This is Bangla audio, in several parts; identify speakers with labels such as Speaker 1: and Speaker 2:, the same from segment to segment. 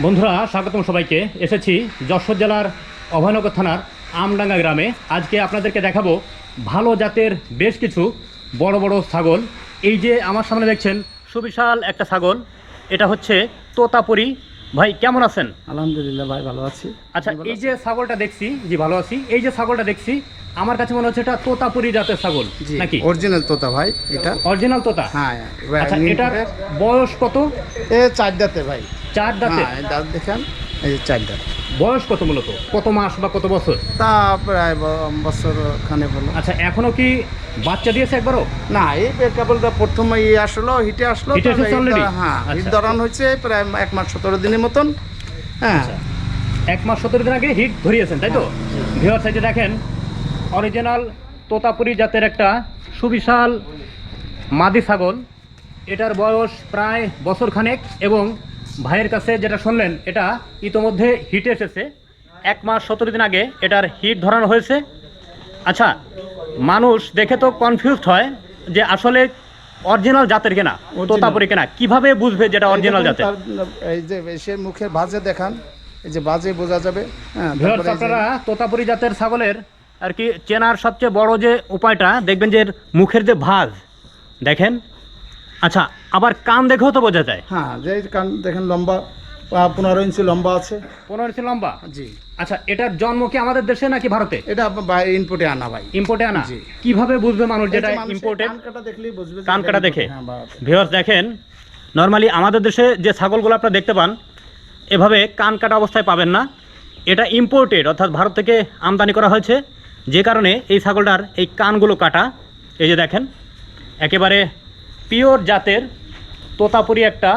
Speaker 1: বন্ধুরা স্বাগতম সবাইকে। এসেছি যশোর জেলার অভয়নগর থানার আমডাঙ্গা গ্রামে। আজকে আপনাদেরকে দেখাবো ভালো জাতের বেশ কিছু বড় বড় ছাগল। এই যে আমার সামনে দেখছেন সুবিশাল একটা ছাগল। এটা হচ্ছে তোতাপুরি। ভাই কেমন আছেন?
Speaker 2: আলহামদুলিল্লাহ ভাই ভালো আছি।
Speaker 1: আচ্ছা এই যে ছাগলটা দেখছি জি ভালো আছি। এই যে ছাগলটা দেখছি আমার কাছে মনে হচ্ছে এটা তোতাপুরি জাতের ছাগল নাকি?
Speaker 2: অরিজিনাল তোতা ভাই এটা।
Speaker 1: অরিজিনাল তোতা?
Speaker 2: হ্যাঁ
Speaker 1: আচ্ছা এটার বয়স কত?
Speaker 2: এ চার দাঁতে ভাই।
Speaker 1: চার দাঁতে?
Speaker 2: হ্যাঁ দাঁত দেখেন এই যে চার দাঁত।
Speaker 1: বয়স কত মূলত? কত মাস বা কত বছর?
Speaker 2: তা প্রায় বছর খানে বলো
Speaker 1: আচ্ছা এখনও কি বাচ্চা দিয়েছে একবারও?
Speaker 2: না এই কেবলটা প্রথম ইয়ে আসলো হিটে আসলো
Speaker 1: হিটে এসেছে
Speaker 2: এইটা- হ্যাঁ হিট
Speaker 1: আচ্ছা।
Speaker 2: ধরান হয়েছে প্রায় এক মাস সতেরো দিনের মতন হ্যাঁ।
Speaker 1: আচ্ছা। এক মাস সতেরো দিন আগে হিট ধরিয়েছেন তাই তো? ভিওর সাইডে দেখেন অরিজিনাল তোতাপুরি জাতের একটা সুবিশাল মাদি ছাগল। এটার বয়স প্রায় বছর খানেক এবং ভাইয়ের কাছে যেটা শুনলেন এটা ইতোমধ্যে হিট এসেছে। এক মাস সতেরো দিন আগে এটার হিট ধরানো হয়েছে। আচ্ছা মানুষ দেখে তো কনফিউজড হয় যে আসলে অরিজিনাল জাতের কেনা তোতাপুরি কেনা কীভাবে বুঝবে যেটা অরিজিনাল জাতের?
Speaker 2: এই যে সে মুখের ভাজে দেখান এই যে বাজে বোঝা যাবে। হ্যাঁ
Speaker 1: আপনারা তোতাপুরি জাতের ছাগলের আর কি চেনার সবচেয়ে বড় যে উপায়টা দেখবেন যে মুখের যে ভাঁজ দেখেন আচ্ছা আবার কান দেখেও তো বোঝা যায়।
Speaker 2: হ্যাঁ যে কান দেখেন লম্বা পনেরো ইঞ্চি লম্বা আছে।
Speaker 1: পনেরো ইঞ্চি লম্বা?
Speaker 2: জি।
Speaker 1: আচ্ছা এটার জন্ম কি আমাদের দেশে নাকি ভারতে?
Speaker 2: এটা ইনপুটে আনা ভাই।
Speaker 1: ইম্পোর্টে আনা?
Speaker 2: জি।
Speaker 1: কীভাবে বুঝবে মানুষ যেটা
Speaker 2: এই যে কান কাটা দেখলেই বুঝবে যে
Speaker 1: কান কাটা দেখে?
Speaker 2: হ্যাঁ,
Speaker 1: ভিউয়ার্স দেখেন নর্মালি আমাদের দেশে যে ছাগলগুলো আপনারা দেখতে পান এভাবে কান কাটা অবস্থায় পাবেন না। এটা ইম্পোর্টেড অর্থাৎ ভারত থেকে আমদানি করা হয়েছে। যে কারণে এই ছাগলটার এই কানগুলো কাটা। এই যে দেখেন একেবারে পিওর জাতের তোতাপুরি একটা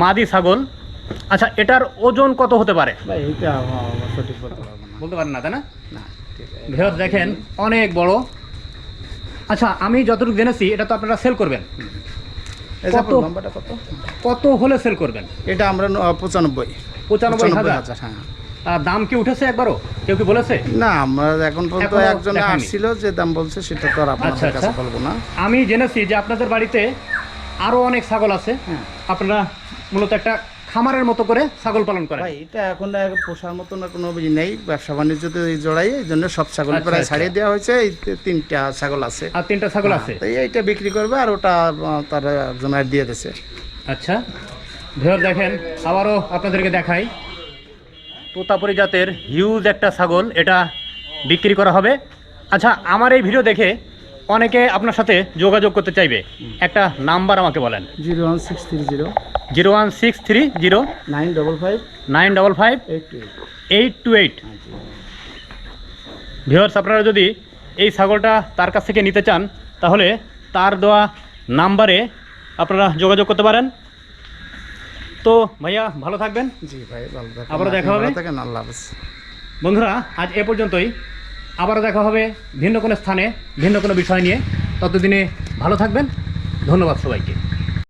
Speaker 1: মাদি ছাগল। আচ্ছা এটার ওজন কত হতে পারে?
Speaker 2: বলতে পারব না।
Speaker 1: বলতে পারেন না তাই না? ভিউয়ার্স দেখেন অনেক বড়। আচ্ছা আমি যতটুকু জেনেছি এটা তো আপনারা সেল করবেন। কত? হলে সেল করবেন?
Speaker 2: এটা আমরা পঁচানব্বই।
Speaker 1: পঁচানব্বই হাজার
Speaker 2: হ্যাঁ।
Speaker 1: দাম কি উঠেছে একবারও? কেউ কি বলেছে?
Speaker 2: না আমরা এখন পর্যন্ত একজন। আসছিল যে দাম বলছে সেটা তো আর
Speaker 1: আচ্ছা,
Speaker 2: আপনাদের কাছে
Speaker 1: আচ্ছা।
Speaker 2: বলব না।
Speaker 1: আমি জেনেছি যে আপনাদের বাড়িতে আরও অনেক ছাগল আছে।
Speaker 2: হ্যাঁ।
Speaker 1: আপনারা মূলত একটা খামারের মতো করে ছাগল পালন করেন।
Speaker 2: ভাই এটা এখন আর পোষার মতো না কোনো ই নেই। ব্যবসা বাণিজ্য তো এই জড়াই এই জন্য সব ছাগল
Speaker 1: আচ্ছা,
Speaker 2: প্রায়। ছাড়িয়ে দেওয়া হয়েছে। এই তিনটা ছাগল আছে।
Speaker 1: আর তিনটা ছাগল আছে?
Speaker 2: তো এইটা বিক্রি করবে আর ওটা তার একজন দিয়ে দিছে
Speaker 1: আচ্ছা। ভের দেখেন আবারও আপনাদেরকে দেখাই। তোতাপুরি জাতের হিউজ একটা ছাগল এটা বিক্রি করা হবে। আচ্ছা আমার এই ভিডিও দেখে অনেকে আপনার সাথে যোগাযোগ করতে চাইবে। একটা নাম্বার আমাকে বলেন।
Speaker 2: Zero one six three zero.
Speaker 1: Zero one six three zero.
Speaker 2: Nine double five.
Speaker 1: Nine double five.
Speaker 2: Eight two eight.
Speaker 1: Eight two eight. Viewers আপনারা যদি এই ছাগলটা তার কাছ থেকে নিতে চান তাহলে তার দেওয়া নাম্বারে আপনারা যোগাযোগ করতে পারেন। তো ভাইয়া ভালো থাকবেন।
Speaker 2: জি ভাই ভালো থাকবেন।
Speaker 1: আবারও দেখা হবে?
Speaker 2: থাকেন আল্লাহ হাফেজ।
Speaker 1: বন্ধুরা আজ এ পর্যন্তই। আবারও দেখা হবে ভিন্ন কোনো স্থানে ভিন্ন কোনো বিষয় নিয়ে। ততদিনে ভালো থাকবেন। ধন্যবাদ সবাইকে।